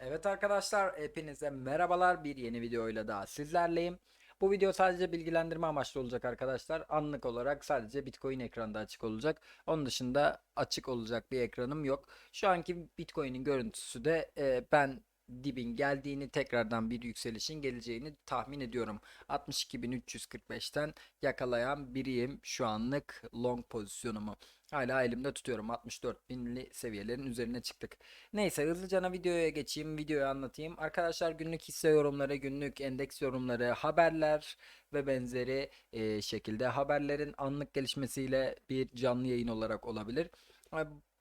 Evet arkadaşlar hepinize merhabalar bir yeni videoyla daha sizlerleyim. Bu video sadece bilgilendirme amaçlı olacak arkadaşlar. Anlık olarak sadece Bitcoin ekranda açık olacak. Onun dışında açık olacak bir ekranım yok. Şu anki Bitcoin'in görüntüsü de e, ben dibin geldiğini tekrardan bir yükselişin geleceğini tahmin ediyorum. 62.345'ten yakalayan biriyim şu anlık long pozisyonumu. Hala elimde tutuyorum 64.000'li seviyelerin üzerine çıktık. Neyse hızlıca videoya geçeyim, videoyu anlatayım. Arkadaşlar günlük hisse yorumları, günlük endeks yorumları, haberler ve benzeri e, şekilde haberlerin anlık gelişmesiyle bir canlı yayın olarak olabilir.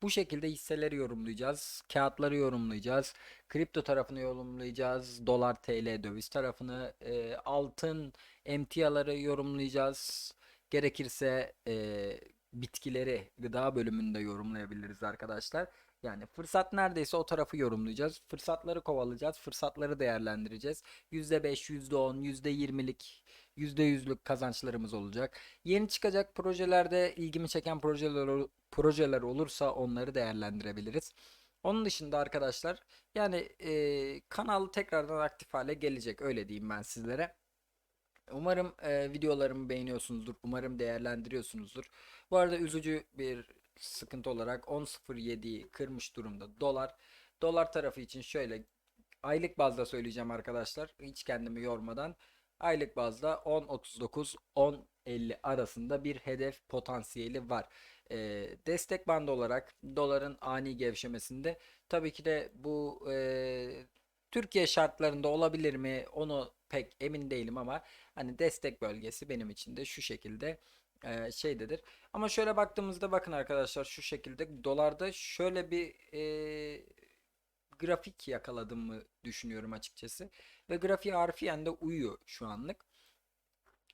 Bu şekilde hisseleri yorumlayacağız, kağıtları yorumlayacağız, kripto tarafını yorumlayacağız, dolar, TL, döviz tarafını, e, altın, emtiaları yorumlayacağız. Gerekirse e, bitkileri gıda bölümünde yorumlayabiliriz arkadaşlar. Yani fırsat neredeyse o tarafı yorumlayacağız. Fırsatları kovalayacağız. Fırsatları değerlendireceğiz. %5, %10, %20'lik, %100'lük kazançlarımız olacak. Yeni çıkacak projelerde ilgimi çeken projeler projeler olursa onları değerlendirebiliriz. Onun dışında arkadaşlar yani e, kanal tekrardan aktif hale gelecek öyle diyeyim ben sizlere. Umarım e, videolarımı beğeniyorsunuzdur. Umarım değerlendiriyorsunuzdur. Bu arada üzücü bir sıkıntı olarak 10.07'yi kırmış durumda dolar. Dolar tarafı için şöyle aylık bazda söyleyeceğim arkadaşlar. Hiç kendimi yormadan. Aylık bazda 10.39 10.50 arasında bir hedef potansiyeli var. E, destek bandı olarak doların ani gevşemesinde tabii ki de bu e, Türkiye şartlarında olabilir mi onu pek emin değilim ama hani destek bölgesi benim için de şu şekilde e, şeydedir. Ama şöyle baktığımızda bakın arkadaşlar şu şekilde dolarda şöyle bir e, grafik yakaladığımı düşünüyorum açıkçası. Ve grafiği harfiyen de uyuyor şu anlık.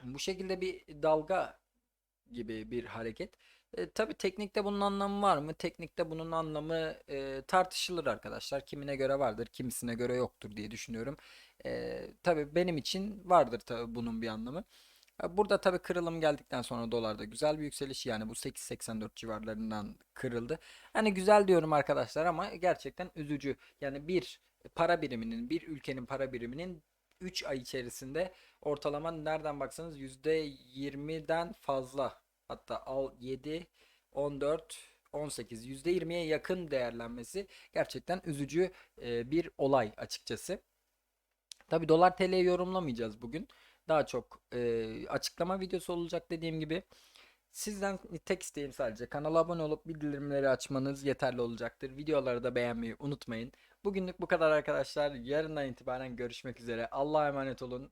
Bu şekilde bir dalga gibi bir hareket. E, tabii teknikte bunun anlamı var mı? Teknikte bunun anlamı e, tartışılır arkadaşlar. Kimine göre vardır, kimisine göre yoktur diye düşünüyorum. E, tabii benim için vardır tabii bunun bir anlamı. E, Burada tabii kırılım geldikten sonra dolarda güzel bir yükseliş yani bu 8.84 civarlarından kırıldı. Hani güzel diyorum arkadaşlar ama gerçekten üzücü. Yani bir para biriminin, bir ülkenin para biriminin 3 ay içerisinde ortalama nereden baksanız %20'den fazla hatta al 7 14 18 %20'ye yakın değerlenmesi gerçekten üzücü e, bir olay açıkçası. Tabii dolar TL'yi yorumlamayacağız bugün. Daha çok e, açıklama videosu olacak dediğim gibi. Sizden tek isteğim sadece kanala abone olup bildirimleri açmanız yeterli olacaktır. Videoları da beğenmeyi unutmayın. Bugünlük bu kadar arkadaşlar. Yarından itibaren görüşmek üzere. Allah'a emanet olun.